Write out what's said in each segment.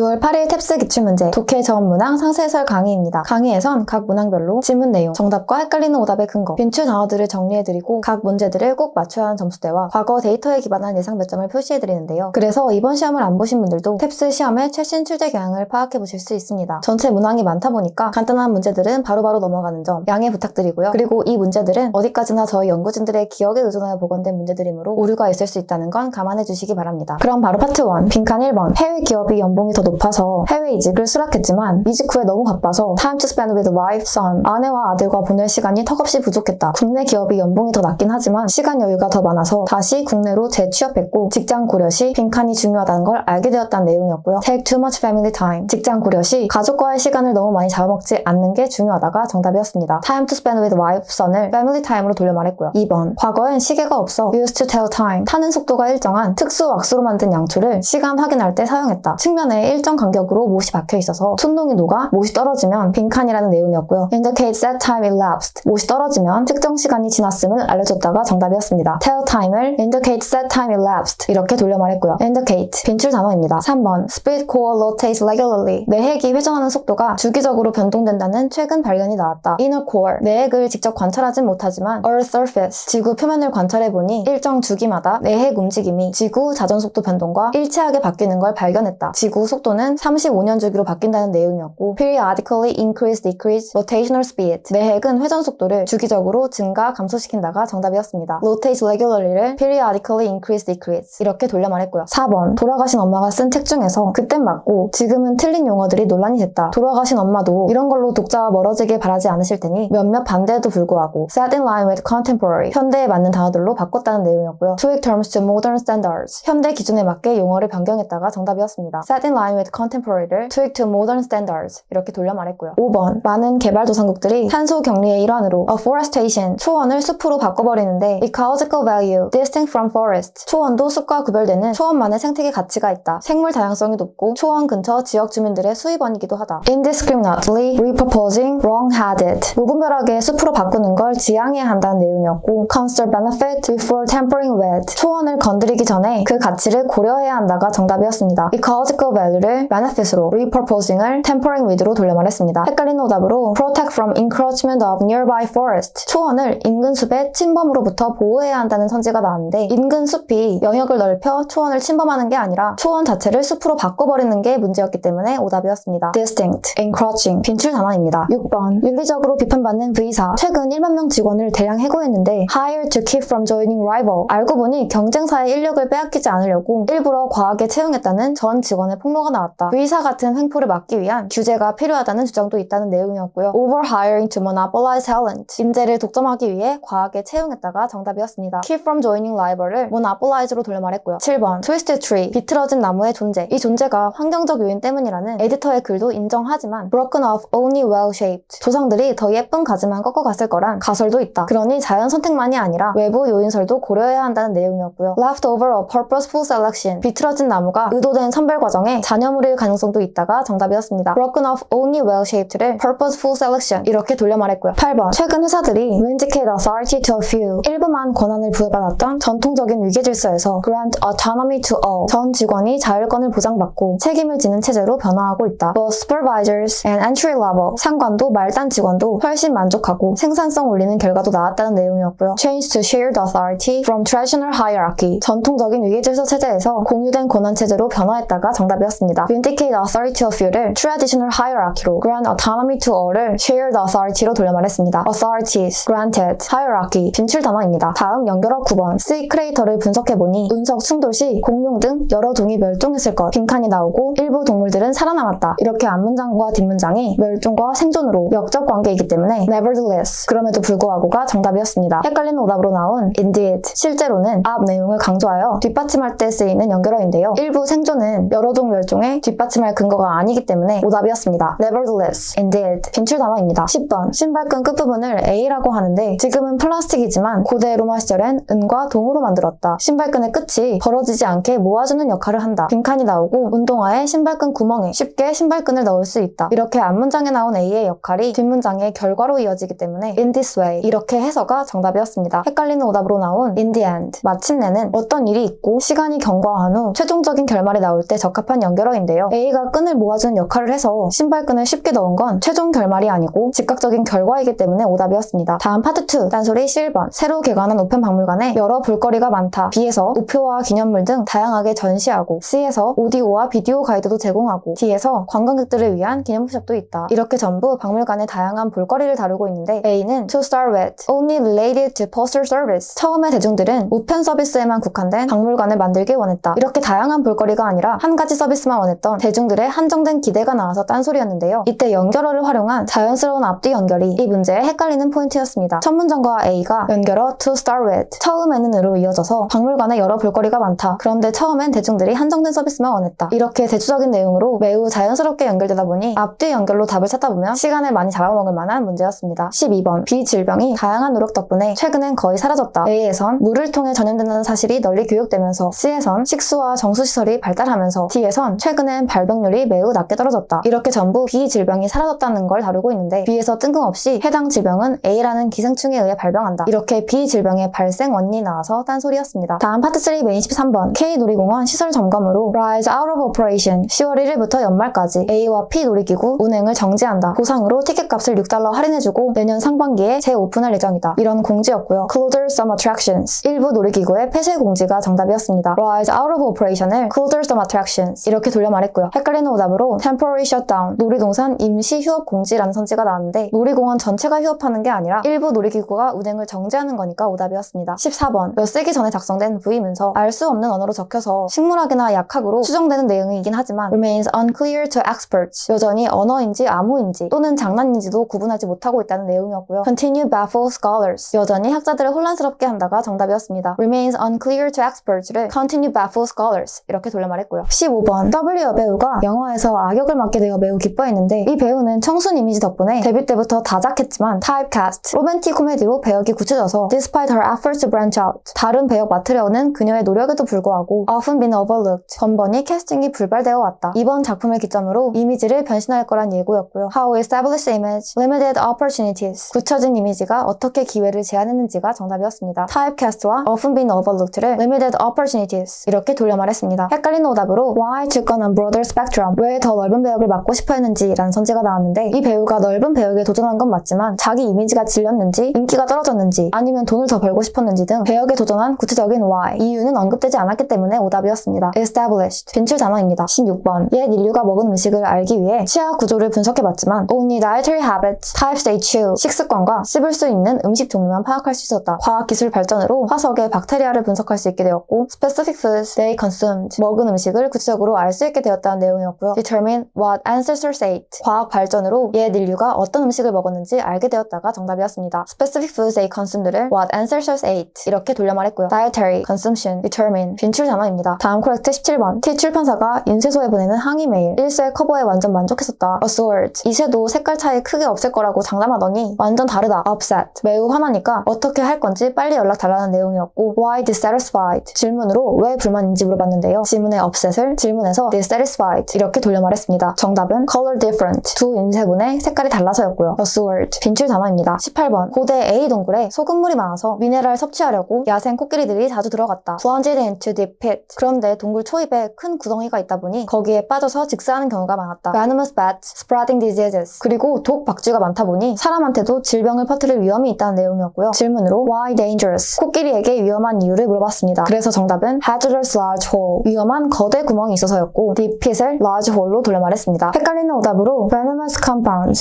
6월 8일 탭스 기출문제 독해 저문항 상세해설 강의입니다. 강의에선 각 문항별로 지문 내용, 정답과 헷갈리는 오답의 근거, 빈출 단어들을 정리해드리고 각 문제들을 꼭 맞춰야 하는 점수대와 과거 데이터에 기반한 예상 몇 점을 표시해드리는데요. 그래서 이번 시험을 안 보신 분들도 탭스 시험의 최신 출제 경향을 파악해보실 수 있습니다. 전체 문항이 많다 보니까 간단한 문제들은 바로바로 넘어가는 점 양해 부탁드리고요. 그리고 이 문제들은 어디까지나 저희 연구진들의 기억에 의존하여 보건된 문제들이므로 오류가 있을 수 있다는 건 감안해 주시기 바랍니다. 그럼 바로 파트 1 빈칸 1번 해외 기업이 연봉이 더 높아서 해외 이직을 수락했지만 이직 후에 너무 바빠서 time to spend with wife, son 아내와 아들과 보낼 시간이 턱없이 부족했다. 국내 기업이 연봉이 더 낮긴 하지만 시간 여유가 더 많아서 다시 국내로 재취업했고 직장 고려 시 빈칸이 중요하다는 걸 알게 되었다는 내용이었고요. Take too much family time 직장 고려 시 가족과의 시간을 너무 많이 잡아먹지 않는 게 중요하다가 정답이었습니다. Time to spend with wife, son을 family time으로 돌려 말했고요. 2번 과거엔 시계가 없어 used to tell time 타는 속도가 일정한 특수 왁스로 만든 양초를 시간 확인할 때 사용했다. 측면에 일정 간격으로 못이 박혀 있어서 촌농이 녹아 못이 떨어지면 빈칸이라는 내용이었고요. indicates that time elapsed. 못이 떨어지면 특정 시간이 지났음을 알려줬다가 정답이었습니다. tell time을 indicates that time elapsed 이렇게 돌려 말했고요. indicate 빈출 단어입니다. 3번 speed core rotates regularly. 내핵이 회전하는 속도가 주기적으로 변동된다는 최근 발견이 나왔다. inner core 내핵을 직접 관찰하진 못하지만 earth surface 지구 표면을 관찰해 보니 일정 주기마다 내핵 움직임이 지구 자전 속도 변동과 일치하게 바뀌는 걸 발견했다. 지구 속 도는 35년 주기로 바뀐다는 내용이었고 periodically increase, decrease, rotational speed 내핵은 회전 속도를 주기적으로 증가, 감소시킨다가 정답이었습니다. rotate regularly를 periodically increase, decrease 이렇게 돌려 말했고요. 4번 돌아가신 엄마가 쓴 책 중에서 그땐 맞고 지금은 틀린 용어들이 논란이 됐다. 돌아가신 엄마도 이런 걸로 독자와 멀어지길 바라지 않으실 테니 몇몇 반대에도 불구하고 set in line with contemporary 현대에 맞는 단어들로 바꿨다는 내용이었고요. tweak terms to modern standards 현대 기준에 맞게 용어를 변경했다가 정답이었습니다. set in line with contemporary를 tweak to modern standards 이렇게 돌려 말했고요. 5번 많은 개발도상국들이 탄소 격리의 일환으로 afforestation 초원을 숲으로 바꿔버리는데 ecological value distinct from forest 초원도 숲과 구별되는 초원만의 생태계 가치가 있다. 생물 다양성이 높고 초원 근처 지역 주민들의 수입원이기도 하다. indiscriminately repurposing wrong-headed 무분별하게 숲으로 바꾸는 걸 지양해야 한다는 내용이었고 conserve benefit before tampering with 초원을 건드리기 전에 그 가치를 고려해야 한다가 정답이었습니다. ecological value 를 benefit으로 repurposing을 tampering with로 돌려 말했습니다. 헷갈리는 오답으로 protect from encroachment of nearby forest 초원을 인근 숲의 침범으로부터 보호해야 한다는 선지가 나왔는데 인근 숲이 영역을 넓혀 초원을 침범하는 게 아니라 초원 자체를 숲으로 바꿔버리는 게 문제였기 때문에 오답이었습니다. distinct, encroaching 빈출 단어입니다. 6번 윤리적으로 비판받는 V사 최근 1만 명 직원을 대량 해고했는데 hire to keep from joining rival 알고 보니 경쟁사의 인력을 빼앗기지 않으려고 일부러 과하게 채용했다는 전 직원의 폭로가 나왔다. V사 같은 횡포를 막기 위한 규제가 필요하다는 주장도 있다는 내용이었고요. overhiring to monopolize talent 인재를 독점하기 위해 과하게 채용했다가 정답이었습니다. keep from joining rival을 monopolize로 돌려 말했고요. 7번 twisted tree 비틀어진 나무의 존재 이 존재가 환경적 요인 때문이라는 에디터의 글도 인정하지만 broken off only well shaped 조상들이 더 예쁜 가지만 꺾어갔을 거란 가설도 있다. 그러니 자연 선택만이 아니라 외부 요인설도 고려해야 한다는 내용이었고요. leftover a purposeful selection 비틀어진 나무가 의도된 선별 과정에 잔여 물일 가능성도 있다가 정답이었습니다. broken off only well shaped를 purposeful selection 이렇게 돌려 말했고요. 8번 최근 회사들이 vindicate authority to a few 일부만 권한을 부여받았던 전통적인 위계 질서에서 grant autonomy to all 전 직원이 자율권을 보장받고 책임을 지는 체제로 변화하고 있다. both supervisors and entry level 상관도 말단 직원도 훨씬 만족하고 생산성 올리는 결과도 나왔다는 내용이었고요. change to shared authority from traditional hierarchy 전통적인 위계 질서 체제에서 공유된 권한 체제로 변화했다가 정답이었습니다. Vindicate authority to a few를 traditional hierarchy로 grant autonomy to all을 shared authority로 돌려 말했습니다. authorities, granted, hierarchy 빈출 단어입니다. 다음 연결어 9번 C 크레이터를 분석해보니 운석 충돌 시 공룡 등 여러 동이 멸종했을 것 빈칸이 나오고 일부 동물들은 살아남았다. 이렇게 앞문장과 뒷문장이 멸종과 생존으로 역적 관계이기 때문에 nevertheless 그럼에도 불구하고가 정답이었습니다. 헷갈리는 오답으로 나온 indeed 실제로는 앞 내용을 강조하여 뒷받침할 때 쓰이는 연결어인데요. 일부 생존은 여러 종 멸종 에 뒷받침할 근거가 아니기 때문에 오답이었습니다. nevertheless, indeed 빈출 단어입니다. 10번 신발끈 끝부분을 A라고 하는데 지금은 플라스틱이지만 고대 로마 시절엔 은과 동으로 만들었다. 신발끈의 끝이 벌어지지 않게 모아주는 역할을 한다. 빈칸이 나오고 운동화에 신발끈 구멍에 쉽게 신발끈을 넣을 수 있다. 이렇게 앞문장에 나온 A의 역할이 뒷문장의 결과로 이어지기 때문에 in this way 이렇게 해서가 정답이었습니다. 헷갈리는 오답으로 나온 in the end 마침내는 어떤 일이 있고 시간이 경과한 후 최종적인 결말이 나올 때 적합한 연결어 연결어인데요. A가 끈을 모아주는 역할을 해서 신발끈을 쉽게 넣은 건 최종 결말이 아니고 즉각적인 결과이기 때문에 오답이었습니다. 다음 파트 2 딴소리 11번 새로 개관한 우편 박물관에 여러 볼거리가 많다. B에서 우표와 기념물 등 다양하게 전시하고 C에서 오디오와 비디오 가이드도 제공하고 D에서 관광객들을 위한 기념품샵도 있다. 이렇게 전부 박물관의 다양한 볼거리를 다루고 있는데 A는 to start with only related to postal service 처음에 대중들은 우편 서비스에만 국한된 박물관을 만들길 원했다. 이렇게 다양한 볼거리가 아니라 한 가지 서비스만 원했던 대중들의 한정된 기대가 나와서 딴소리였는데요. 이때 연결어를 활용한 자연스러운 앞뒤 연결이 이 문제의 헷갈리는 포인트였습니다. 첫 문장과 A가 연결어 to start with 처음에는 으로 이어져서 박물관에 여러 볼거리가 많다. 그런데 처음엔 대중들이 한정된 서비스만 원했다. 이렇게 대조적인 내용으로 매우 자연스럽게 연결되다 보니 앞뒤 연결로 답을 찾다 보면 시간을 많이 잡아먹을 만한 문제였습니다. 12번 비질병이 다양한 노력 덕분에 최근엔 거의 사라졌다. A에선 물을 통해 전염된다는 사실이 널리 교육되면서 C에선 식수와 정수시설이 발달하면서 D에선 최근엔 발병률이 매우 낮게 떨어졌다. 이렇게 전부 비질병이 사라졌다는 걸 다루고 있는데 B에서 뜬금없이 해당 질병은 A라는 기생충에 의해 발병한다. 이렇게 비질병의 발생 원인이 나와서 딴소리였습니다. 다음 파트 3 메인 13번 K놀이공원 시설 점검으로 Rise Out of Operation 10월 1일부터 연말까지 A와 P 놀이기구 운행을 정지한다. 보상으로 티켓값을 6달러 할인해주고 내년 상반기에 재오픈할 예정이다. 이런 공지였고요. Closure Some Attractions 일부 놀이기구의 폐쇄 공지가 정답이었습니다. Rise Out of Operation을 Closure Some Attractions 이렇게 돌려 말했고요. 헷갈리는 오답으로 Temporary Shutdown 놀이동산 임시 휴업 공지라는 선지가 나왔는데 놀이공원 전체가 휴업하는 게 아니라 일부 놀이기구가 운행을 정지하는 거니까 오답이었습니다. 14번 몇 세기 전에 작성된 부의문서 알 수 없는 언어로 적혀서 식물학이나 약학으로 추정되는 내용이긴 하지만 remains unclear to experts 여전히 언어인지 암호인지 또는 장난인지도 구분하지 못하고 있다는 내용이었고요. continue baffle scholars 여전히 학자들을 혼란스럽게 한다가 정답이었습니다. remains unclear to experts를 continue baffle scholars 이렇게 돌려 말했고요. 15번 W 여배우가 영화에서 악역을 맡게 되어 매우 기뻐했는데 이 배우는 청순 이미지 덕분에 데뷔 때부터 다작했지만 타입캐스트 로맨틱 코미디로 배역이 굳혀져서 despite her efforts to branch out 다른 배역 맡으려는 그녀의 노력에도 불구하고 often been overlooked 번번이 캐스팅이 불발되어 왔다. 이번 작품을 기점으로 이미지를 변신할 거란 예고였고요. How established image, limited opportunities 굳혀진 이미지가 어떻게 기회를 제한했는지가 정답이었습니다. 타입캐스트와 often been overlooked를 limited opportunities 이렇게 돌려 말했습니다. 헷갈리는 오답으로 why a broader spectrum 왜 더 넓은 배역을 맡고 싶어 했는지라는 선지가 나왔는데 이 배우가 넓은 배역에 도전한 건 맞지만 자기 이미지가 질렸는지 인기가 떨어졌는지 아니면 돈을 더 벌고 싶었는지 등 배역에 도전한 구체적인 why 이유는 언급되지 않았기 때문에 오답이었습니다. established 빈출 단어입니다. 16번 옛 인류가 먹은 음식을 알기 위해 치아 구조를 분석해봤지만 only dietary habits, types they chew 식습관과 씹을 수 있는 음식 종류만 파악할 수 있었다. 과학기술 발전으로 화석의 박테리아를 분석할 수 있게 되었고 specific foods they consumed 먹은 음식을 구체적으로 알 수 있게 되었다는 내용이었고요. determine what ancestors ate 과학 발전으로 옛 인류가 어떤 음식을 먹었는지 알게 되었다가 정답이었습니다. specific foods they consumed를 what ancestors ate 이렇게 돌려 말했고요. dietary, consumption, determine 빈출 단어입니다. 다음 코렉트 17번 T 출판사가 인쇄소에 보내는 항의 메일 1쇄 커버에 완전 만족했었다. assert 이 쇄도 색깔 차이 크게 없을 거라고 장담하더니 완전 다르다. upset 매우 화나니까 어떻게 할 건지 빨리 연락 달라는 내용이었고 why dissatisfied 질문으로 왜 불만인지 물어봤는데요. 지문의 upset을 질문에서 dissatisfied 이렇게 돌려 말했습니다. 정답은 color different 두 인쇄분의 색깔이 달라서였고요. assert 빈출 단어입니다. 18번 고대 A 동굴에 소금물이 많아서 미네랄 섭취하려고 야생 코끼리들이 자주 들어갔다. plunged into deep pit 그런데 동굴 초입에 큰 구덩이가 있다 보니 거기에 빠져서 직사하는 경우가 많았다. venomous bats spreading diseases 그리고 독 박쥐가 많다 보니 사람한테도 질병을 퍼뜨릴 위험이 있다는 내용이었고요. 질문으로 why dangerous 코끼리에게 위험한 이유를 물어봤습니다. 그래서 정답은 hazardous large hole 위험한 거대 구멍이 있어서였고 deep pit을 large hole로 돌려 말했습니다. 헷갈리는 오답으로 venomous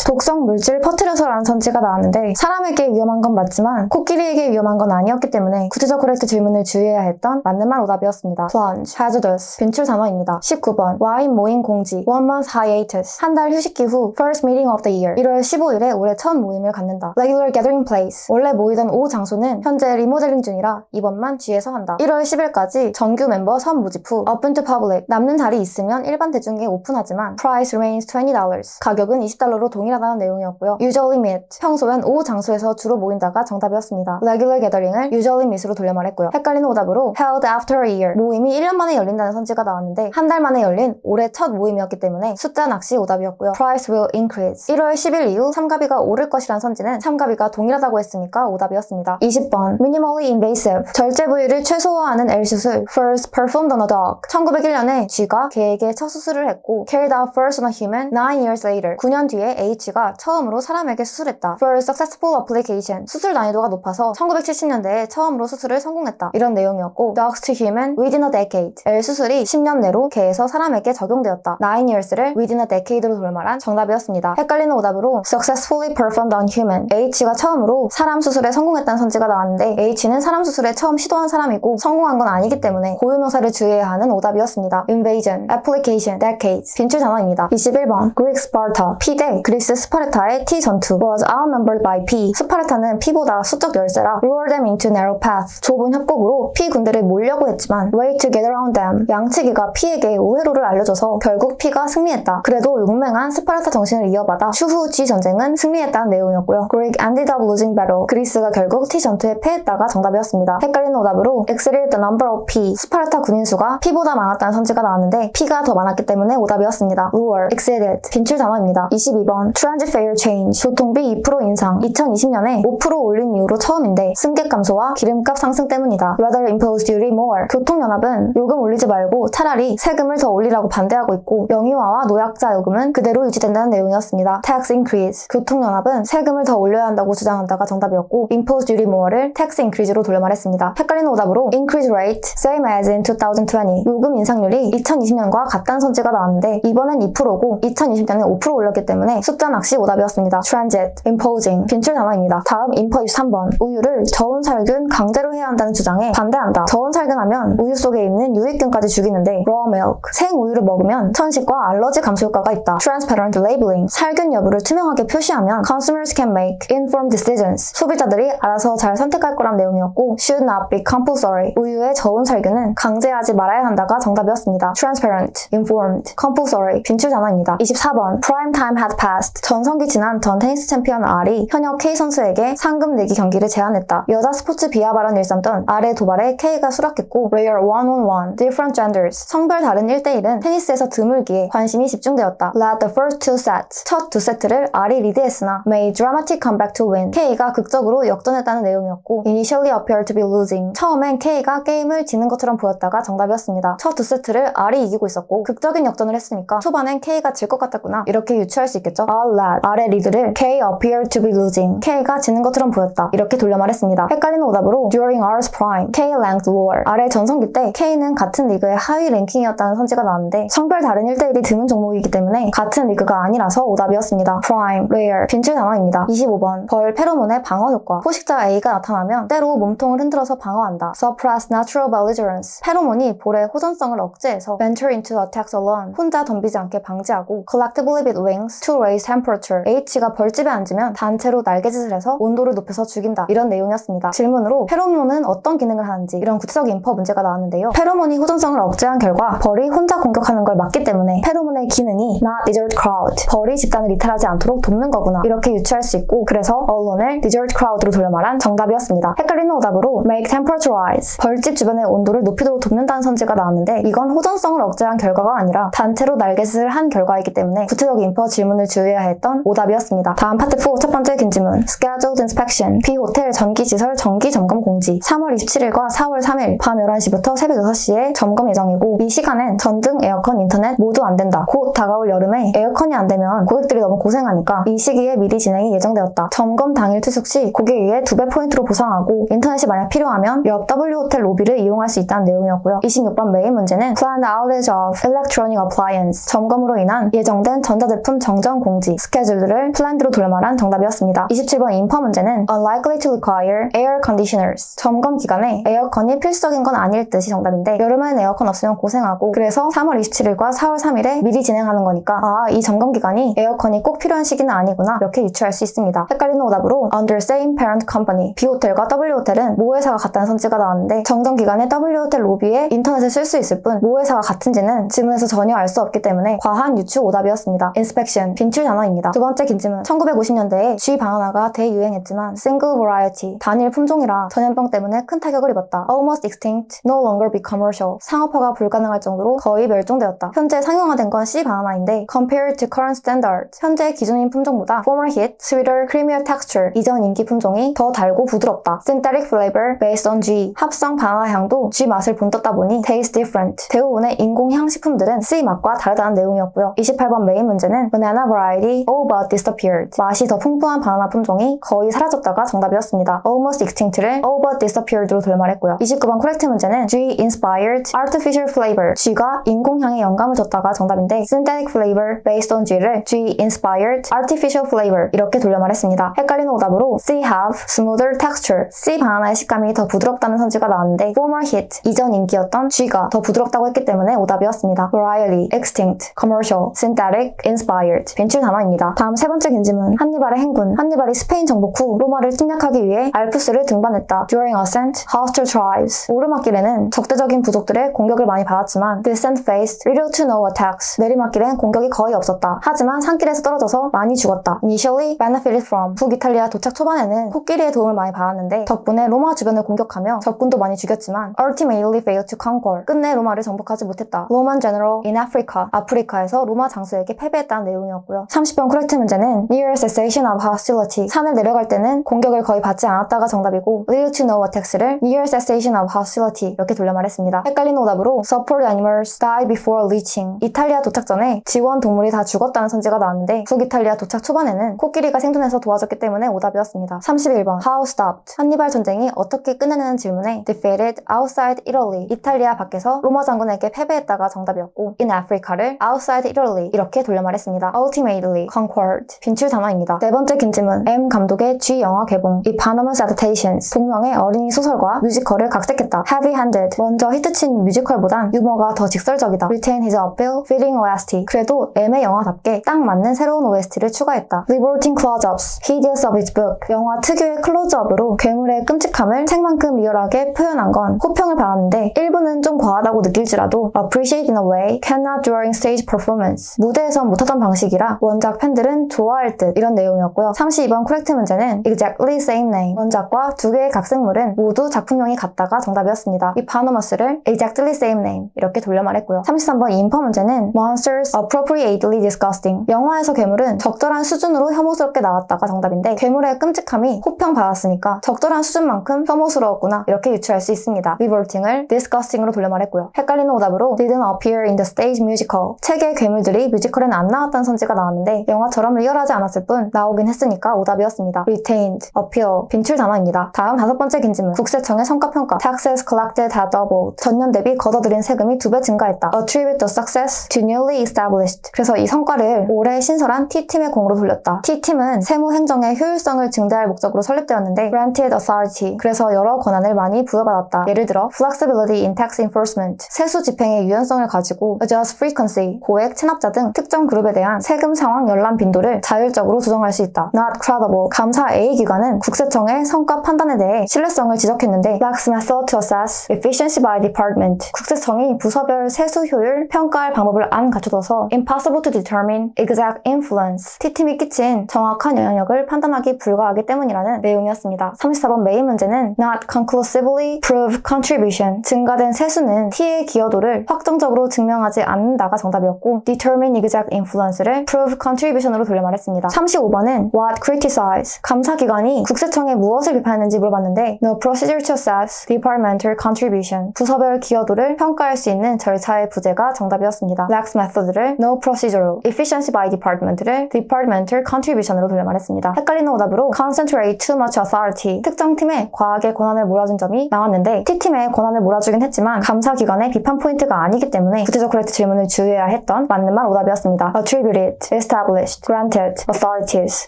독성 물질 퍼뜨려서라는 선지가 나왔는데 사람에게 위험한 건 맞지만 코끼리에게 위험한 건 아니었기 때문에 구체적 코렉트 질문을 주의해야 했던 맞는 말 오답이었습니다. plunge, hazardous 빈출 단어입니다. 19번 와인 모임 공지 one month hiatus 한 달 휴식기 후 first meeting of the year 1월 15일에 올해 첫 모임을 갖는다. regular gathering place 원래 모이던 오후 장소는 현재 리모델링 중이라 이번만 G에서 한다. 1월 10일까지 정규 멤버 선 모집 후 open to public 남는 자리 있으면 일반 대중에 오픈하지만 price remains $20 가격은 20달러로 동일하다는 내용이었고요. usually meet 평소엔 오후 장소에서 주로 모인다가 정답이었습니다. regular gathering을 usually meet으로 돌려 말했고요. 헷갈리는 오답으로 held after a year 모임이 1년 만에 열린다는 선지가 나왔는데 한 달 만에 열린 올해 첫 모임이었기 때문에 숫자 낚시 오답이었고요. price will increase 1월 10일 이후 참가비가 오를 것이란 선지는 참가비가 동일하다고 했으니까 오답이었습니다. 20번 minimally invasive 절제 부위를 최소화하는 L수술 first performed on a dog 1901년에 G가 개에게 첫 수술을 했고 carried out first on a human 9 years later 9년 뒤에 H가 처음으로 사람에게 수술했다. For successful application 수술 난이도가 높아서 1970년대에 처음으로 수술을 성공했다. 이런 내용이었고 dogs to human within a decade L 수술이 10년 내로 개에서 사람에게 적용되었다. 9 years를 within a decade로 돌말한 정답이었습니다. 헷갈리는 오답으로 successfully performed on human H가 처음으로 사람 수술에 성공했다는 선지가 나왔는데 H는 사람 수술에 처음 시도한 사람이고 성공한 건 아니기 때문에 고유명사를 주의해야 하는 오답이었습니다. invasion, application, decades. 빈출 단어입니다. 21번. Greek Sparta. P 대 그리스 스파르타의 T 전투. Was outnumbered by P. 스파르타는 P보다 수적 열세라 lure them into narrow path 좁은 협곡으로 P 군대를 몰려고 했지만 way to get around them. 양치기가 P에게 우회로를 알려줘서 결국 P가 승리했다. 그래도 용맹한 스파르타 정신을 이어받아 추후 G 전쟁은 승리했다는 내용이었고요. Greek ended up losing battle. 그리스가 결국 T 전투에 패했다가 정답이었습니다. 헷갈리는 오답으로 exceeded the number of P. 스파르타 군인 수가 P보다 많았다는 선지가 나왔는데 P가 더 많았기 때문에 오답이었습니다. lure, exceeded 빈출 단어입니다. 22번 transit fare change 교통비 2% 인상 2020년에 5% 올린 이후로 처음인데 승객 감소와 기름값 상승 때문이다. rather impose duty more 교통연합은 요금 올리지 말고 차라리 세금을 더 올리라고 반대하고 있고 영유아와 노약자 요금은 그대로 유지된다는 내용이었습니다. tax increase 교통연합은 세금을 더 올려야 한다고 주장한다가 정답이었고 impose duty more를 tax increase로 돌려 말했습니다. 헷갈리는 오답으로 increase rate same as in 2020 요금 인상률이 2020년 과 같다는 선지가 나왔는데 이번엔 2%고 2020년에 5% 올렸기 때문에 숫자 낚시 오답이었습니다. transit, imposing 빈출 단어입니다. 다음 인퍼 23번 우유를 저온 살균 강제로 해야 한다는 주장에 반대한다. 저온 살균하면 우유 속에 있는 유익균까지 죽이는데 raw milk 생 우유를 먹으면 천식과 알러지 감소 효과가 있다. transparent labeling 살균 여부를 투명하게 표시하면 consumers can make informed decisions 소비자들이 알아서 잘 선택할 거란 내용이었고 should not be compulsory 우유의 저온 살균은 강제하지 말아야 한다가 정답이었습니다. transparent, informed, compulsory 빈출 단어입니다. 24번 prime time had passed 전성기 지난 전 테니스 챔피언 R이 현역 K 선수에게 상금 내기 경기를 제안했다. 여자 스포츠 비하 발언 일삼던 R의 도발에 K가 수락했고 rare one-on-one, different genders 성별 다른 1대1은 테니스에서 드물기에 관심이 집중되었다. led the first two sets 첫 두 세트를 R이 리드했으나 made dramatic comeback to win K가 극적으로 역전했다는 내용이었고 initially appeared to be losing 처음엔 K가 게임을 지는 것처럼 보였다가 정답이었습니다. 첫 두 세트를 R이 이기고 있었고 극적인 역전을 했으니까 초반엔 K가 질 것 같았구나 이렇게 유추할 수 있겠죠. R led R의 리드를 K appeared to be losing K가 지는 것처럼 보였다 이렇게 돌려 말했습니다. 헷갈리는 오답으로 during R's prime K ranked lower R의 전성기 때 K는 같은 리그의 하위 랭킹이었다는 선지가 나왔는데 성별 다른 1대1이 드문 종목이기 때문에 같은 리그가 아니라서 오답이었습니다. prime, rare 빈출 단어입니다. 25번 벌 페로몬의 방어 효과 포식자 A가 나타나면 때로 몸통을 흔들어서 방어한다. suppress natural belligerence 페로몬이 볼의 호전성을 억제해서 venture into attacks alone 혼자 덤비지 않게 방지하고 collectively with wings to raise temperature H가 벌집에 앉으면 단체로 날개짓을 해서 온도를 높여서 죽인다. 이런 내용이었습니다. 질문으로 페로몬은 어떤 기능을 하는지 이런 구체적 인퍼 문제가 나왔는데요. 페로몬이 호전성을 억제한 결과 벌이 혼자 공격하는 걸 막기 때문에 페로몬의 기능이 not desert crowd 벌이 집단을 이탈하지 않도록 돕는 거구나 이렇게 유추할 수 있고 그래서 언론을 desert crowd로 돌려 말한 정답이었습니다. 헷갈리는 오답으로 make temperature rise 벌집 주변의 온도를 높이도록 돕는다는 선지가 나왔는데 이건 호전성을 억제 한 결과가 아니라 단체로 날개짓을 한 결과이기 때문에 구체적 인퍼 질문을 주의해야 했던 오답이었습니다. 다음 파트 4 첫 번째 긴 질문 scheduled inspection B 호텔 전기시설 정기 점검 공지 3월 27일과 4월 3일 밤 11시부터 새벽 6시에 점검 예정이고 이 시간엔 전등, 에어컨, 인터넷 모두 안 된다. 곧 다가올 여름에 에어컨이 안 되면 고객들이 너무 고생하니까 이 시기에 미리 진행이 예정되었다. 점검 당일 투숙 시 고객에게 2배 포인트로 보상하고 인터넷이 만약 필요하면 옆 W 호텔 로비를 이용할 수 있다는 내용이었고요. 26번 메인 문제는 planned outage of electronic appliance 점검으로 인한 예정된 전자제품 정정 공지 스케줄을 planned로 돌려말한 정답이었습니다. 27번 인퍼 문제는 unlikely to require air conditioners 점검 기간에 에어컨이 필수적인 건 아닐 듯이 정답인데 여름엔 에어컨 없으면 고생하고 그래서 3월 27일과 4월 3일에 미리 진행하는 거니까 아 이 점검 기간이 에어컨이 꼭 필요한 시기는 아니구나 이렇게 유추할 수 있습니다. 헷갈리는 오답으로 under same parent company B 호텔과 W 호텔은 모 회사가 같다는 선지가 나왔는데 정정 기간에 W 호텔 로비에 인터넷을 쓸 수 있을 뿐 모 회사가 같은 지는 질문에서 전혀 알 수 없기 때문에 과한 유추 오답이었습니다. inspection 빈출 단어입니다. 두 번째 긴 질문 1950년대에 G 바나나가 대유행했지만 single variety 단일 품종이라 전염병 때문에 큰 타격을 입었다. almost extinct, no longer be commercial 상업화가 불가능할 정도로 거의 멸종되었다. 현재 상용화된 건 C 바나나인데 compared to current standards 현재 기준인 품종보다 former hit, sweeter, creamier texture 이전 인기 품종이 더 달고 부드럽다. synthetic flavor based on G 합성 바나나 향도 G 맛을 본떴다 보니 taste different 대부분의 인공 인공향 식품들은 C 맛과 다르다는 내용이었고요. 28번 메인 문제는 banana variety all but disappeared. 맛이 더 풍부한 바나나 품종이 거의 사라졌다가 정답이었습니다. almost extinct를 all but disappeared로 돌말했고요. 29번 코렉트 문제는 G inspired artificial flavor. G가 인공향에 영감을 줬다가 정답인데 synthetic flavor based on G를 G inspired artificial flavor 이렇게 돌려말했습니다. 헷갈리는 오답으로 C have smoother texture. C 바나나의 식감이 더 부드럽다는 선지가 나왔는데 former hit 이전 인기였던 G가 더 부드럽다고 했기 때문에 오답 이었습니다. variety, extinct, commercial, synthetic, inspired 빈출 단어입니다. 다음 세 번째 긴지문 한니발의 행군 한니발이 스페인 정복 후 로마를 침략하기 위해 알프스를 등반했다. During ascent, hostile tribes 오르막길에는 적대적인 부족들의 공격을 많이 받았지만 descent faced little to no attacks 내리막길엔 공격이 거의 없었다. 하지만 산길에서 떨어져서 많이 죽었다. Initially benefited from 북이탈리아 도착 초반에는 코끼리의 도움을 많이 받았는데 덕분에 로마 주변을 공격하며 적군도 많이 죽였지만 ultimately failed to conquer 끝내 로마를 정복하지 못했다. Roman general in Africa 아프리카에서 로마 장수에게 패배했다는 내용이었고요. 30번 코렉트 문제는 near cessation of hostility 산을 내려갈 때는 공격을 거의 받지 않았다가 정답이고 little to no attacks를 near cessation of hostility 이렇게 돌려 말했습니다. 헷갈리는 오답으로 support animals die before reaching 이탈리아 도착 전에 지원 동물이 다 죽었다는 선지가 나왔는데 북이탈리아 도착 초반에는 코끼리가 생존해서 도와줬기 때문에 오답이었습니다. 31번 how stopped 한니발 전쟁이 어떻게 끝내는 질문에 defeated outside Italy 이탈리아 밖에서 로마 장군에게 패배했다 가 정답이었고 in Africa를 outside Italy 이렇게 돌려 말했습니다. ultimately conquered 빈출 단어입니다. 네 번째 긴지문 M 감독의 G 영화 개봉 Eponymous Adaptations 동명의 어린이 소설과 뮤지컬을 각색했다. heavy-handed 먼저 히트친 뮤지컬보단 유머가 더 직설적이다. retain his appeal, fitting OST 그래도 M의 영화답게 딱 맞는 새로운 OST를 추가했다. revolting close-ups, hideous of its book 영화 특유의 클로즈업으로 괴물의 끔찍함을 책만큼 리얼하게 표현한 건 호평을 받았는데 일부는 좀 과하다고 느낄지라도 appreciate in a way cannot during stage performance 무대에선 못하던 방식이라 원작 팬들은 좋아할 듯 이런 내용이었고요. 32번 코렉트 문제는 exactly same name 원작과 두 개의 각색물은 모두 작품명이 같다가 정답이었습니다. 이 바노머스를 exactly same name 이렇게 돌려 말했고요. 33번 인퍼 문제는 monsters appropriately disgusting 영화에서 괴물은 적절한 수준으로 혐오스럽게 나왔다가 정답인데 괴물의 끔찍함이 호평 받았으니까 적절한 수준만큼 혐오스러웠구나 이렇게 유추할 수 있습니다. revolting을 disgusting으로 돌려 말했고요. 헷갈리는 오답으로 didn't appear in the stage musical 책의 괴물들이 뮤지컬엔 안 나왔다는 선지가 나왔는데 영화처럼 리얼하지 않았을 뿐 나오긴 했으니까 오답이었습니다. retained, appeal, 빈출 단어입니다. 다음 다섯 번째 긴지문 국세청의 성과평가 taxes collected had doubled 전년 대비 걷어들인 세금이 두 배 증가했다. attribute the success to newly established 그래서 이 성과를 올해 신설한 T팀의 공으로 돌렸다. T팀은 세무 행정의 효율성을 증대할 목적으로 설립되었는데 granted authority 그래서 여러 권한을 많이 부여받았다. 예를 들어 flexibility in tax enforcement 세수 집행의 유연성을 가지고 adjust frequency 고액 체납자 등 특정 그룹에 대한 세금 상황 열람 빈도를 자율적으로 조정할 수 있다. not credible 감사 A 기관은 국세청의 성과 판단에 대해 신뢰성을 지적했는데 lacks method to assess efficiency by department 국세청이 부서별 세수 효율 평가할 방법을 안 갖춰둬서 impossible to determine exact influence T팀이 끼친 정확한 영향력을 판단하기 불가하기 때문이라는 내용이었습니다. 34번 메인 문제는 not conclusively prove contribution 증가된 세수는 T의 기여도를 확 정적으로 증명하지 않는다가 정답이었고 determine exact influence를 prove contribution으로 돌려 말했습니다. 35번은 what criticize 감사기관이 국세청에 무엇을 비판했는지 물어봤는데 no procedure to assess departmental contribution 부서별 기여도를 평가할 수 있는 절차의 부재가 정답이었습니다. lacks method를 no procedural efficiency by department를 departmental contribution으로 돌려 말했습니다. 헷갈리는 오답으로 concentrate too much authority 특정 팀에 과하게 권한을 몰아준 점이 나왔는데 T팀에 권한을 몰아주긴 했지만 감사기관의 비판 포인트가 아 니기 때문에 구체적 코렉트 질문을 주의해야 했던 맞는 말 오답이었습니다. attributed, established, granted, authorities,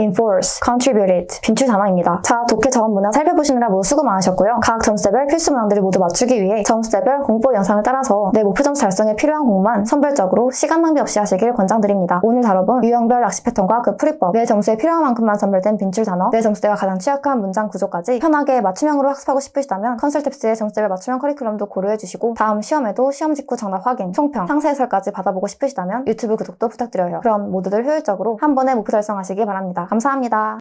enforce, contributed 빈출 단어입니다. 자, 독해 적은 문항 살펴보시느라 모두 수고 많으셨고요. 각 점수별 필수 문항들을 모두 맞추기 위해 점수별 공부 영상을 따라서 내 목표 점수 달성에 필요한 공부만 선별적으로 시간 낭비 없이 하시길 권장드립니다. 오늘 다뤄본 유형별 낚시 패턴과 그 풀이법, 내 점수에 필요한 만큼만 선별된 빈출 단어, 내 점수대가 가장 취약한 문장 구조까지 편하게 맞춤형으로 학습하고 싶으시다면 컨설탭스의 점수별 맞춤형 커리큘럼도 고려해 주시고 다음 시험에도 시험 직후 정답 확인, 총평, 상세 해설까지 받아보고 싶으시다면 유튜브 구독도 부탁드려요. 그럼 모두들 효율적으로 한 번에 목표 달성하시기 바랍니다. 감사합니다.